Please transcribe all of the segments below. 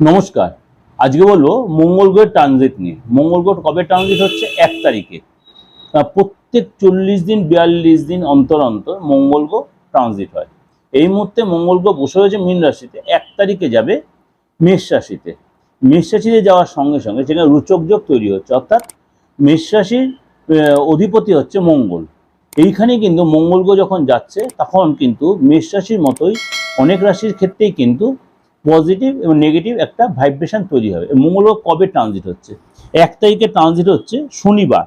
নমস্কার। আজকে বলব মঙ্গল গ্রহের ট্রানজিট নিয়ে। মঙ্গল গ্রহ কবে ট্রানজিট হচ্ছে? এক তারিখে। প্রত্যেক চল্লিশ দিন, বিয়াল্লিশ দিন অন্তর অন্তর মঙ্গল গ্রহ ট্রানজিট হয়। এই মুহূর্তে মঙ্গল গ্রহ বসে হয়েছে মীন রাশিতে। এক তারিখে যাবে মেষ রাশিতে। মেষ রাশিতে যাওয়ার সঙ্গে সঙ্গে সেখানে রুচক যোগ তৈরি হচ্ছে। অর্থাৎ মেষ রাশির অধিপতি হচ্ছে মঙ্গল। এইখানে কিন্তু মঙ্গল গ্রহ যখন যাচ্ছে, তখন কিন্তু মেষ রাশির মতোই অনেক রাশির ক্ষেত্রেই কিন্তু পজিটিভ এবং নেগেটিভ একটা ভাইব্রেশন তৈরি হবে। মঙ্গল কবে ট্রানজিট হচ্ছে? এক তারিখে ট্রানজিট হচ্ছে শনিবার,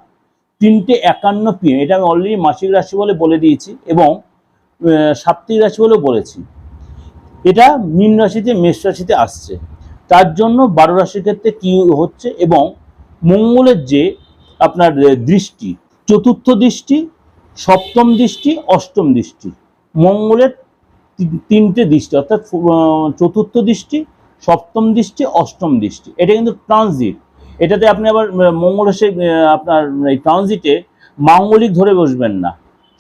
তিনটে একান্ন পিএম এটা আমি অলরেডি মাসিক রাশি বলে বলে দিয়েছি এবং সাপ্তাহিক রাশি বলেও বলেছি। এটা মীন রাশিতে, মেষ রাশিতে আসছে। তার জন্য বারো রাশির ক্ষেত্রে কি হচ্ছে এবং মঙ্গলের যে আপনার দৃষ্টি, চতুর্থ দৃষ্টি, সপ্তম দৃষ্টি, অষ্টম দৃষ্টি, মঙ্গলের তিনটে দৃষ্টি অর্থাৎ চতুর্থ দৃষ্টি সপ্তম দৃষ্টি অষ্টম দৃষ্টি। এটা কিন্তু ট্রানজিট এটাতে আপনি আবার আহ, মঙ্গল এসে আপনার এই ট্রানজিটে মাঙ্গলিক ধরে বসবেন না।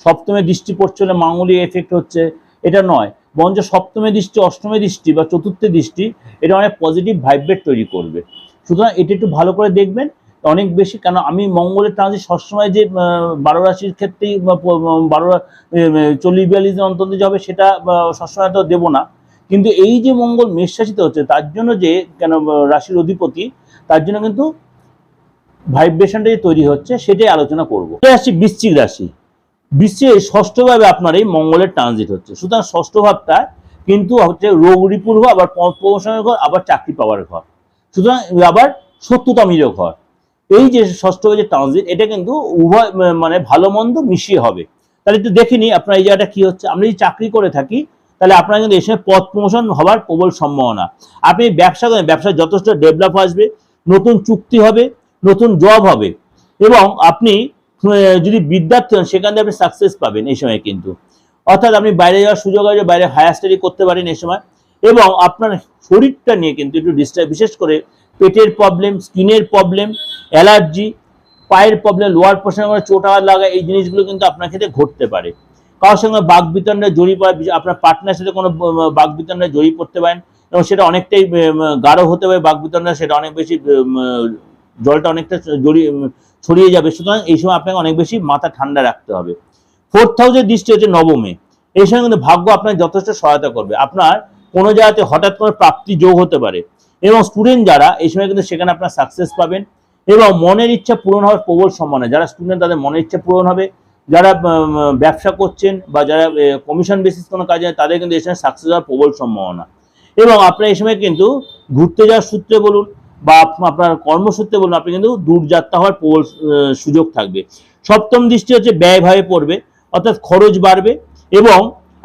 সপ্তমে দৃষ্টি পড়ছে হলে মাঙ্গলিক এফেক্ট হচ্ছে। এটা নয়। বরঞ্চ সপ্তমে দৃষ্টি অষ্টমে দৃষ্টি বা চতুর্থ দৃষ্টি এটা অনেক পজিটিভ ভাইব্রেট তৈরি করবে। সুতরাং এটা একটু ভালো করে দেখবেন। অনেক বেশি, কেন আমি মঙ্গলের ট্রানজিট সবসময় যে বারো রাশির ক্ষেত্রেই বারো চল্লিশ বিয়াল্লিশ দিন অন্তত যে হবে সেটা সবসময় তো দেবো না। কিন্তু এই যে মঙ্গল মেষ রাশিতে হচ্ছে, তার জন্য যে, কেন রাশির অধিপতি, তার জন্য কিন্তু ভাইব্রেশনটা যে তৈরি হচ্ছে, সেটাই আলোচনা করব। আসছি বৃশ্চিক রাশি। বৃশ্চিক ষষ্ঠভাবে আপনার এই মঙ্গলের ট্রানজিট হচ্ছে। সুতরাং ষষ্ঠ ভাবটা কিন্তু হচ্ছে রোগ রিপুর ঘর আবার প্রমোশনের ঘর, আবার চাকরি পাওয়ার ঘর। সুতরাং আবার সত্যতামিরও ঘর। এই যে ষষ্ঠ যে ট্রানজিট এটা কিন্তু উভয় মানে ভালো মন্দ মিশিয়ে হবে। তাহলে একটু দেখে নিই আপনার এই জায়গাটা কি হচ্ছে। আমরা যদি চাকরি করে থাকি, তাহলে আপনার কিন্তু এই সময় পদ প্রমোশন হবার প্রবল সম্ভাবনা। আপনি ব্যবসা করেন ব্যবসা যথেষ্ট ডেভেলপ আসবে, নতুন চুক্তি হবে, নতুন জব হবে। এবং আপনি যদি বিদ্যার্থী হন, সেখান থেকে আপনি সাকসেস পাবেন এই সময় কিন্তু। অর্থাৎ আপনি বাইরে যাওয়ার সুযোগ আছে, বাইরে হায়ার স্টাডি করতে পারেন এই সময়। এবং আপনার শরীরটা নিয়ে কিন্তু একটু ডিস্টার্ব বিশেষ করে পেটের প্রবলেম স্কিনের প্রবলেম অ্যালার্জি, পায়ের প্রবলেম লোয়ার করে চোট লাগা, এই জিনিসগুলো কিন্তু আপনার ক্ষেত্রে ঘটতে পারে। কারোর সঙ্গে বাঘ বিতণ্ডে জড়িয়ে পড়া, আপনার পার্টনার সাথে কোনো বাঘ বিতণ্ডে জড়িয়ে পড়তে পারেন, এবং সেটা অনেকটাই গাঢ় হতে পারে বাঘ বিতণ্ডে সেটা অনেক বেশি জলটা অনেকটা জড়িয়ে ছড়িয়ে যাবে। সুতরাং এই সময় আপনাকে অনেক বেশি মাথা ঠান্ডা রাখতে হবে। ফোর্থ হাউসের দৃষ্টি হচ্ছে নবমে। এই সময় কিন্তু ভাগ্য আপনার যথেষ্ট সহায়তা করবে। আপনার কোনো জায়গাতে হঠাৎ করে প্রাপ্তি যোগ হতে পারে। এবং স্টুডেন্ট যারা, এই সময় কিন্তু সেখানে আপনার সাকসেস পাবেন এবং মনের ইচ্ছা পূরণ হওয়ার প্রবল সম্ভাবনা যারা স্টুডেন্ট তাদের মনের ইচ্ছা পূরণ হবে। যারা ব্যবসা করছেন বা যারা কমিশন বেসিস কোনো কাজে তাদের কিন্তু এই সময় সাকসেস হওয়ার প্রবল সম্ভাবনা। এবং আপনার এই সময় কিন্তু ঘুরতে যাওয়ার সূত্রে বলুন বা আপনার কর্মসূত্রে বলুন, আপনি কিন্তু দূরযাত্রা হওয়ার প্রবল সুযোগ থাকবে। সপ্তম দৃষ্টি হচ্ছে ব্যয়ভাবে পড়বে, অর্থাৎ খরচ বাড়বে এবং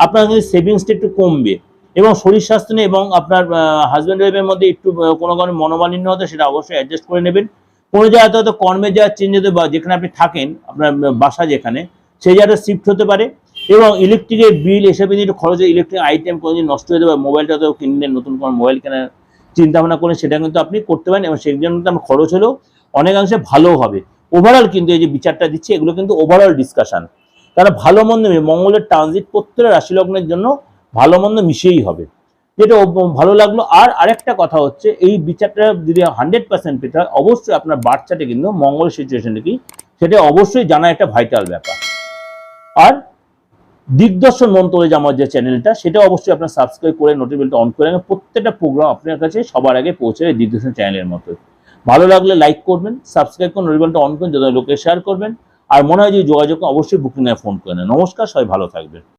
আপনার কিন্তু সেভিংসটা একটু কমবে। এবং শরীর স্বাস্থ্য নিয়ে এবং আপনার হাজব্যান্ড ওয়াইফের মধ্যে একটু কোনো কোনো মনোমালিন্য হতে সেটা অবশ্যই অ্যাডজাস্ট করে নেবেন। কোনো জায়গাতে হয়তো কর্মে যাওয়ার চেঞ্জ হতে বা যেখানে আপনি থাকেন, আপনার বাসা যেখানে সেই জায়গাটা শিফট হতে পারে এবং ইলেকট্রিকের বিল এসব একটু খরচে ইলেকট্রিক আইটেম কোনো যদি নষ্ট হয়ে যাবে মোবাইলটা তো কিনলেন, নতুন কোনো মোবাইল কেনার চিন্তা ভাবনা করে সেটা কিন্তু আপনি করতে পারেন এবং সেই জন্য আপনার খরচ হলেও অনেকাংশে ভালো হবে। ওভারঅল কিন্তু এই যে বিচারটা দিচ্ছে, এগুলো কিন্তু ওভারঅল ডিসকাশন তারা ভালো মন্দ মঙ্গলের ট্রানজিট প্রত্যেকটা রাশি লগ্নের জন্য ভালো মন্দ মিশিয়েই হবে। যেটা ভালো লাগল। আর আরেকটা কথা হচ্ছে, এই বিচারটা যদি হান্ড্রেড পার্সেন্ট পেতে হয়, অবশ্যই আপনার বাচ্চাটা কিন্তু মঙ্গল সিচুয়েশনে কি, সেটা অবশ্যই জানা একটা ভাইটাল ব্যাপার। আর দিগদর্শন মন্ত্রে আমার যে চ্যানেলটা সেটা অবশ্যই আপনার সাবস্ক্রাইব করে নোটিফিকেশনটা অন করে। প্রত্যেকটা প্রোগ্রাম আপনার কাছে সবার আগে পৌঁছে দিগদর্শন চ্যানেলের মতো। ভালো লাগলে লাইক করবেন সাবস্ক্রাইব করে নোটিফিকেশনটা অন করুন যাতে লোকে শেয়ার করবেন। আর মনে হয় যে যোগাযোগ অবশ্যই বুকিং ফোন করে নেন। নমস্কার, সবাই ভালো থাকবেন।